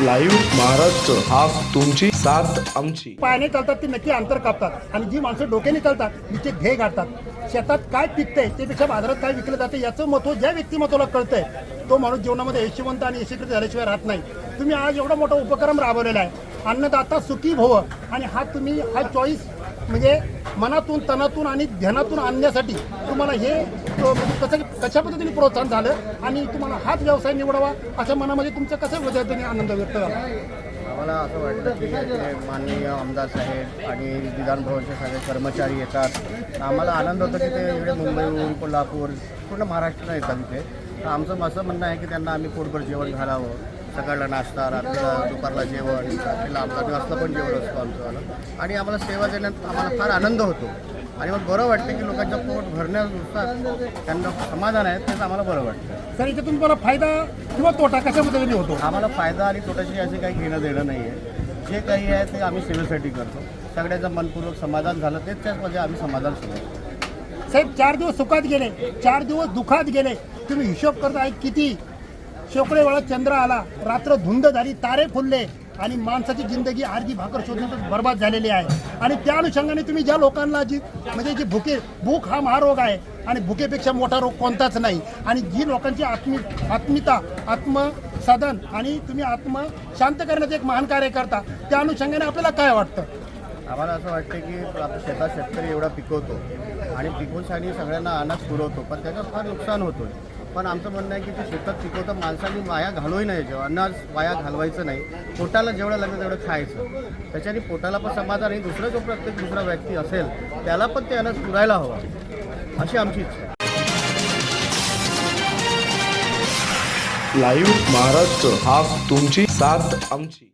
Live Maharashtra हा तुमची साथ आमची. पायाने चालतात ते नक्की अंतर कापतात. आणि जी माणसं डोक्याने चालतात तिचे ध्येय गाठतात. शेतात काय पिकतंय त्यापेक्षा बाजारात काय विकलं जातं याचं महत्त्व ज्या व्यक्तिमत्वाला कळतंय तो माणूस जीवनामध्ये यशवंत आणि यशस्वी झाल्याशिवाय राहत नाही. तुम्ही आज एवढा मोठा उपक्रम राबवलेला आहे. अन्नदाता सुखी भव. आणि हा तुम्ही हा चॉईस म्हणजे मनातून तनातून आणि ध्यानातून आणण्यासाठी तुम्हाला हे म्हणजे कसं कशा पद्धतीने प्रोत्साहन झालं आणि तुम्हाला हाच व्यवसाय निवडावा अशा मनामध्ये तुमच्या कसं पद्धतीने आनंद व्यक्त झाला आम्हाला असं वाटतं की माननीय आमदार साहेब आणि विधानभवनचे सगळे कर्मचारी येतात. आम्हाला आनंद होतो की ते इकडे मुंबईहून कोल्हापूर पूर्ण महाराष्ट्र येतात इथे. तर आमचं असं म्हणणं आहे की त्यांना आम्ही पोटभर जेवण घालावं. सकाळला नाश्ता रात्रीला दुपारला जेवण रात्रीला आमचा दिवसला पण जेवण असतो आमचं आणि आम्हाला सेवा देण्यात आम्हाला फार आनंद होतो. आणि मग बरं वाटतं की लोकांचं पोट भरण्यानुसार त्यांना समाधान आहे तेच आम्हाला बरं वाटतं. सर इथे तुम्हाला फायदा किंवा तोटा कशा पद्धतीने होतो? आम्हाला फायदा आणि तोट्याची असे काही घेणं देणं नाही आहे जे काही आहे ते आम्ही सेवेसाठी करतो. सगळ्याचं मनपूर्वक समाधान झालं तेच त्याचमध्ये आम्ही समाधान समजतो. साहेब चार दिवस सुखात गेले चार दिवस दुखात गेले. तुम्ही हिशोब करताय किती शेकडे वेळा चंद्र आला. रात्र धुंद झाली तारे फुलले आणि माणसाची जिंदगी अर्धी भाकर शोधण्यातच बर्बाद झालेली आहे. आणि त्या अनुषंगाने तुम्ही ज्या लोकांना जी म्हणजे जी भुके भूक हा महारोग आहे आणि भुकेपेक्षा मोठा रोग कोणताच नाही. आणि जी लोकांची आत्मी आत्मिता आत्मसाधन आणि तुम्ही आत्म शांत करण्याचं एक महान कार्य करता त्या अनुषंगाने आपल्याला काय वाटतं? आम्हाला असं वाटतं की आपल्या शेतात शेतकरी एवढा पिकवतो आणि पिकवून सगळ्यांना अनाज पुरवतो पण त्याचं फार नुकसान होतो पण आमचं म्हणणं आहे की ते शेतात पिकवतं माणसांनी वाया घालवही नाही जेव्हा. अनाज वाया घालवायचं नाही. पोटाला जेवढं लागेल तेवढं खायचं. त्याच्याने पोटाला पण समाधान आणि दुसरा जो प्रत्येक दुसरा व्यक्ती असेल त्याला पण ते अन्न पुरायला हवं. अशी आमची इच्छा आहे. लाईव्ह महाराष्ट्र हा तुमची साथ आमची.